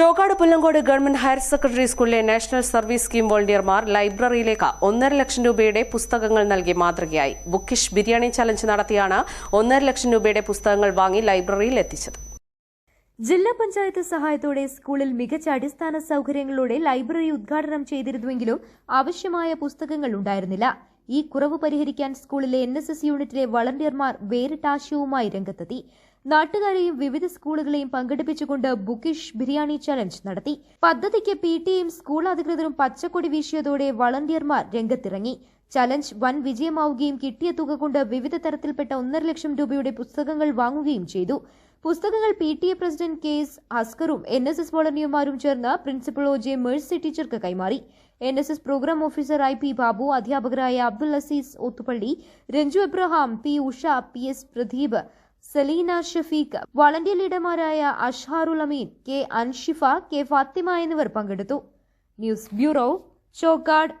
Chokkad Pullangode government higher secondary സ്കൂളിലെ national service scheme വോളണ്ടിയർമാർ ലൈബ്രറിയിലേക്ക് ഒന്നര ലക്ഷം രൂപയുടെ പുസ്തകങ്ങൾ നൽകി മാതൃകയായി. ബുക്കിഷ് ബിരിയാണി ചലഞ്ച് നടത്തിയാണ് ഒന്നര ലക്ഷം രൂപയുടെ പുസ്തകങ്ങൾ വാങ്ങി ലൈബ്രറിയിൽ എത്തിച്ചത്. ജില്ലാ പഞ്ചായത്ത് സഹായത്തോടെ സ്കൂളിൽ മികച്ച അടിസ്ഥാന സൗകര്യങ്ങളോടെ ലൈബ്രറി ഉദ്ഘാടനം ചെയ്തിരുന്നുവെങ്കിലും ആവശ്യമായ പുസ്തകങ്ങൾ ഉണ്ടായിരുന്നില്ല. ഈ കുറവ് പരിഹരിക്കാൻ സ്കൂളിലെ എൻ എസ് എസ് യൂണിറ്റിലെ വളണ്ടിയർമാർ വേറിട്ട ആശയവുമായി രംഗത്തെത്തി. നാട്ടുകാരെയും വിവിധ സ്കൂളുകളെയും പങ്കെടുപ്പിച്ചുകൊണ്ട് ബുക്കിഷ് ബിരിയാണി ചലഞ്ച് നടത്തി. പദ്ധതിക്ക് പി ടിയും സ്കൂൾ അധികൃതരും പച്ചക്കൊടി വീശിയതോടെ വളണ്ടിയർമാർ രംഗത്തിറങ്ങി. ചലഞ്ച് വൻ വിജയമാവുകയും കിട്ടിയ തുക കൊണ്ട് വിവിധ തരത്തിൽപ്പെട്ട ഒന്നര ലക്ഷം രൂപയുടെ പുസ്തകങ്ങൾ വാങ്ങുകയും ചെയ്തു. പുസ്തകങ്ങൾ P T A president K S അസ്കറും N S S വളണ്ടിയർമാരും ചേർന്ന് പ്രിൻസിപ്പൽ ഒ ജെ മേഴ്സി ടീച്ചർക്ക് കൈമാറി. N S S programme officer I P Babu അധ്യാപകരായ Abdul Azeez Othupalli Ranju Abraham P Usha P S Pradeep Saleena Shafeeq volunteer ലീഡർമാരായ Ashharul Ameen K Anshifa K Fathima എന്നിവർ പങ്കെടുത്തു. News bureau Chokkad.